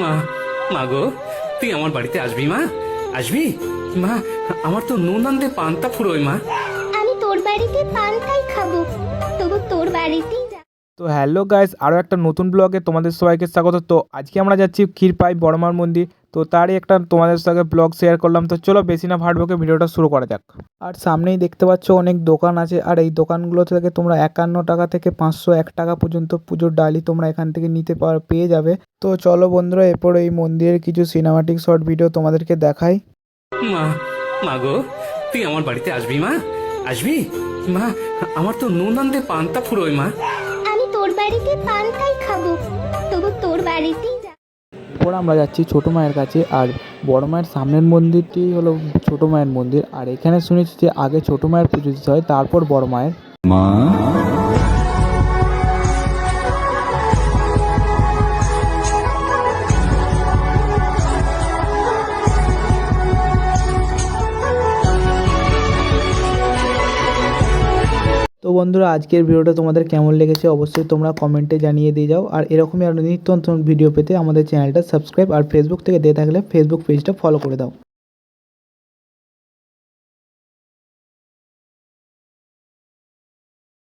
মা মা গো তুই আমার বাড়িতে আসবি মা? আসবি? মা আমার তো নুন আনতে পান্তা ফুরোয় মা। আমি তোর বাড়িতে পান্তাই খাব। তবু তোর বাড়িতেই তো হ্যালো গাইস আরও একটা নতুন ব্লগে তোমাদের সবাইকে স্বাগত। তো আজকে আমরা যাচ্ছি ক্ষীরপাই বড়মার মন্দির। তো তারই একটা তোমাদের সঙ্গে ব্লগ শেয়ার করলাম। তো চলো বেশি না ভাটবকে ভিডিওটা শুরু করা যাক। আর সামনেই দেখতে পাচ্ছ অনেক দোকান আছে আর এই দোকানগুলো থেকে তোমরা একান্ন টাকা থেকে পাঁচশো এক টাকা পর্যন্ত পুজোর ডালি তোমরা এখান থেকে নিতে পার পেয়ে যাবে। তো চলো বন্ধুরা এরপর এই মন্দিরের কিছু সিনেমাটিক শর্ট ভিডিও তোমাদেরকে দেখাই। মা মা গো তুই আমার বাড়িতে আসবি মা? আসবি? মা আমার তো নুন আনতে পান্তা ফুরোয় মা। আমি তোর বাড়িতে পান্তাই খাব। তবু তোর বাড়িতেই এরপর আমরা যাচ্ছি ছোটো মায়ের কাছে আর বড় মায়ের সামনের মন্দিরটি হলো ছোটো মায়ের মন্দির। আর এখানে শুনেছি যে আগে ছোটো মায়ের পুজো দিতে হয়, তারপর বড় মায়ের। তো বন্ধুরা, আজকের ভিডিওটা তোমাদের কেমন লেগেছে অবশ্যই তোমরা কমেন্টে জানিয়ে দিয়ে যাও। আর এরকমই আরও নিত্য নতুন ভিডিও পেতে আমাদের চ্যানেলটা সাবস্ক্রাইব আর ফেসবুক থেকে দিয়ে থাকলে ফেসবুক পেজটা ফলো করে দাও।